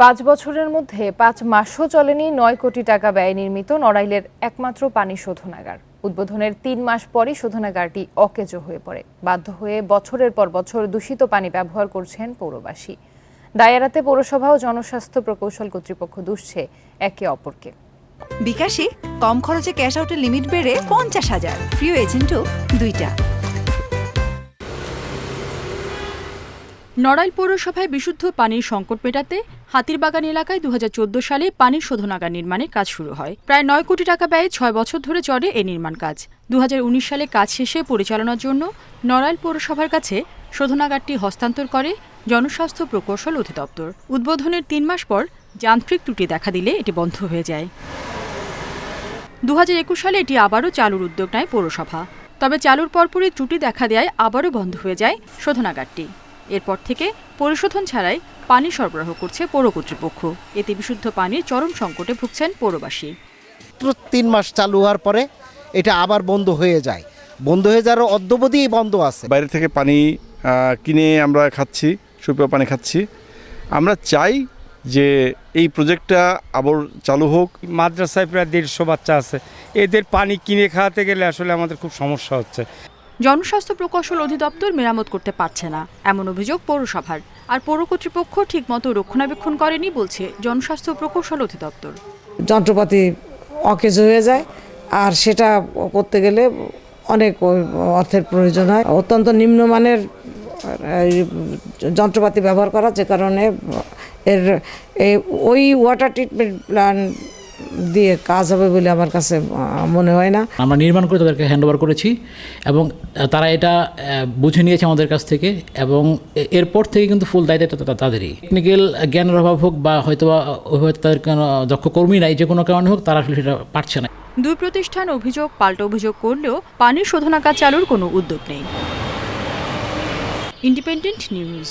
পাঁচ বছরের মধ্যে পাঁচ মাসও চলেনি, নয় কোটি টাকা ব্যয় নির্মিত নড়াইলের একমাত্র পানি শোধনাগার। উদ্বোধনের তিন মাস পরই শোধনাগারটি অকেজো হয়ে পড়ে। বাধ্য হয়ে বছরের পর বছর দূষিত পানি ব্যবহার করছেন পৌরবাসী। দায় এড়াতে পৌরসভা ও জনস্বাস্থ্য প্রকৌশল কর্তৃপক্ষ দুষছে একে অপরকে। বিকাশে কম খরচে ক্যাশ আউটের লিমিট বেড়ে পঞ্চাশ হাজার। প্রিয় এজেন্টও দুইটা। নড়াইল পৌরসভায় বিশুদ্ধ পানির সংকট মেটাতে হাতিরবাগান এলাকায় দু হাজার চোদ্দ সালে পানি শোধনাগার নির্মাণের কাজ শুরু হয়। প্রায় নয় কোটি টাকা ব্যয়ে ছয় বছর ধরে চলে এই নির্মাণ কাজ। দু হাজার উনিশ সালে কাজ শেষে পরিচালনার জন্য নড়াইল পৌরসভার কাছে শোধনাগারটি হস্তান্তর করে জনস্বাস্থ্য প্রকৌশল অধিদপ্তর। উদ্বোধনের তিন মাস পর যান্ত্রিক ত্রুটি দেখা দিলে এটি বন্ধ হয়ে যায়। দু হাজার একুশ সালে এটি আবারও চালুর উদ্যোগ নেয় পৌরসভা। তবে চালুর পরপরই ত্রুটি দেখা দেয় আবারও বন্ধ হয়ে যায় শোধনাগারটি। এরপর থেকে পরিশোধন ছাড়াই পানি সরবরাহ করছে পৌর কর্তৃপক্ষ। এতে বিশুদ্ধ পানির চরম সংকটে ভুগছেন পৌরবাসী। তিন মাস চালু হওয়ার পরে এটা আবার বন্ধ হয়ে যায়। বন্ধ হয়ে যাওয়ার অদ্যবধি বন্ধ আছে। বাইরে থেকে পানি কিনে আমরা খাচ্ছি সুপেয় পানি খাচ্ছি। আমরা চাই যে এই প্রজেক্টটা আবার চালু হোক। মাদ্রাসায় প্রায় দেড়শো বাচ্চা আছে। এদের পানি কিনে খাওয়াতে গেলে আসলে আমাদের খুব সমস্যা হচ্ছে। জনস্বাস্থ্য প্রকৌশল অধিদপ্তর মেরামত করতে পারছে না। এমন অভিযোগ পৌরসভার। আর পৌর কর্তৃপক্ষ ঠিকমতো রক্ষণাবেক্ষণ করেনি বলছে জনস্বাস্থ্য প্রকৌশল অধিদপ্তর। যন্ত্রপাতি অকেজ হয়ে যায়, আর সেটা করতে গেলে অনেক অর্থের প্রয়োজন হয়। অত্যন্ত নিম্নমানের যন্ত্রপাতি ব্যবহার করা যে কারণে এর ওই ওয়াটার ট্রিটমেন্ট প্ল্যান দিয়ে কাজ হবে বলে আমার কাছে মনে হয় না। আমরা নির্মাণ করে তাদেরকে হ্যান্ড ওভার করেছি এবং তারা এটা বুঝে নিয়েছে আমাদের কাছ থেকে এবং এরপর থেকে কিন্তু ফুল দায়িত্বটা তাদেরই। টেকনিক্যাল জ্ঞানের অভাব হোক বা হয়তো বা তাদের কোনো দক্ষ কর্মী নাই যে কোনো কারণে হোক তারা আসলে সেটা পারছে না। দুই প্রতিষ্ঠান অভিযোগ পাল্টা অভিযোগ করলেও পানির শোধনাগার চালুর কোনো উদ্যোগ নেই। Independent news